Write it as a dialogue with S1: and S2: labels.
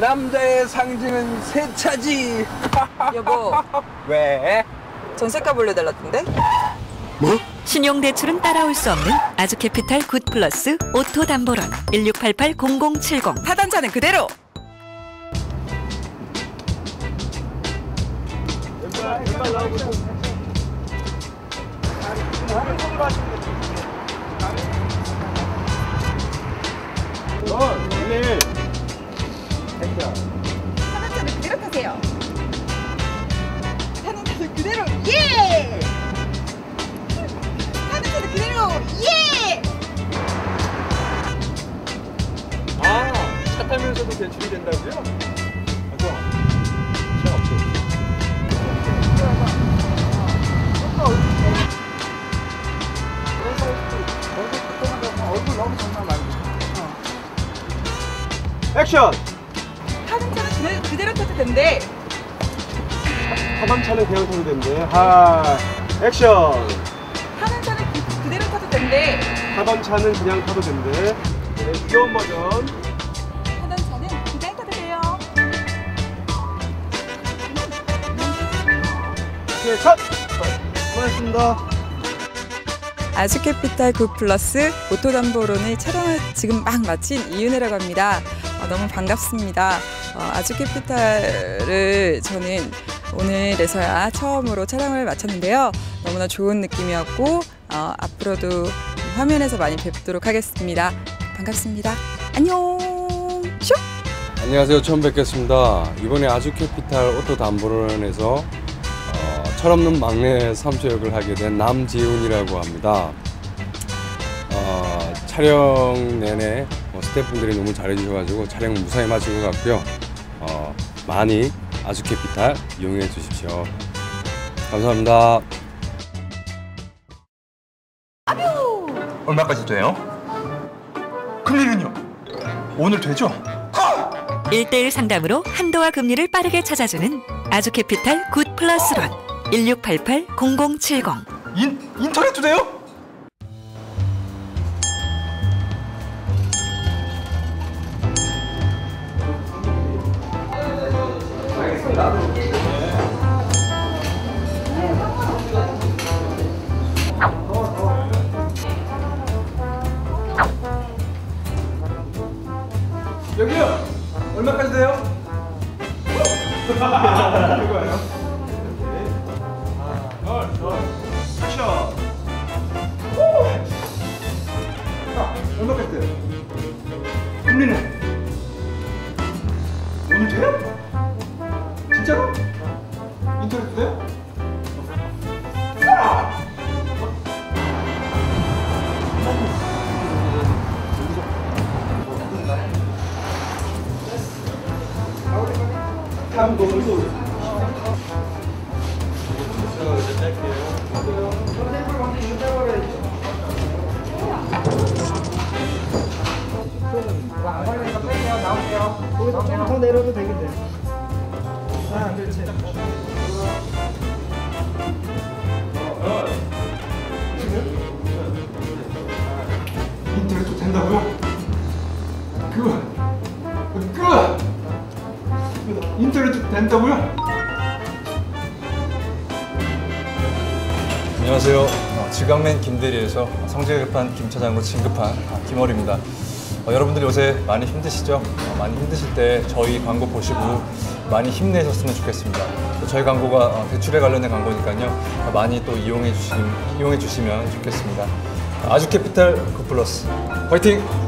S1: 남자의 상징은 세차지.
S2: 여보,
S1: 왜?
S2: 전세가 불려달랐던데?
S3: 신용대출은 따라올 수 없는 아주캐피탈 굿 플러스 오토 담보론 1688-0070
S2: 하단자는 그대로!
S4: 하 차
S1: 타면서도 대출이 된다고요?
S5: 액션!
S4: 하단차는 그대로, 그대로 타도 된대.
S5: 하단차는 그냥 타도 된대. 하 액션!
S4: 하단차는 그, 그대로 타도 된대.
S5: 하단차는 그냥 타도 된대. 네, 귀여운 버전. 오케이, 컷! 수고하셨습니다.
S2: 아주캐피탈 굿 플러스 오토담보론의 촬영을 지금 막 마친 이윤혜라고 합니다. 어, 너무 반갑습니다. 어, 아주캐피탈을 저는 오늘에서야 처음으로 촬영을 마쳤는데요. 너무나 좋은 느낌이었고 어, 앞으로도 화면에서 많이 뵙도록 하겠습니다. 반갑습니다. 안녕. 슉.
S6: 안녕하세요. 처음 뵙겠습니다. 이번에 아주캐피탈 오토담보론에서 어, 철없는 막내 삼촌 역을 하게 된 남지훈이라고 합니다. 어, 촬영 내내 뭐 스태프분들이 너무 잘해주셔가지고 촬영 무사히 마친 것 같고요. 어, 많이 아주캐피탈 이용해 주십시오. 감사합니다.
S7: 얼마까지 돼요? 금리는요? 오늘 되죠?
S3: 1대1 상담으로 한도와 금리를 빠르게 찾아주는 아주캐피탈 굿 플러스론 1688-0070
S7: 인, 인터넷도 돼요?
S1: 여기요. 얼마까지 돼요?
S7: 얼마까지 돼요? 금리는? 오늘 돼요? 진짜로? 인터넷도 돼요? 인터넷도 된다고요? 그거 그거 인터넷도 된다고요?
S8: 안녕하세요. 어, 지강맨 김대리에서 성재 급한 김 차장으로 진급한 아, 김월입니다. 어, 여러분들 요새 많이 힘드시죠? 어, 많이 힘드실 때 저희 광고 보시고 많이 힘내셨으면 좋겠습니다. 또 저희 광고가 어, 대출에 관련된 광고니까요. 어, 많이 또 이용해 주시, 이용해 주시면 좋겠습니다. 아주캐피탈 굿플러스 화이팅!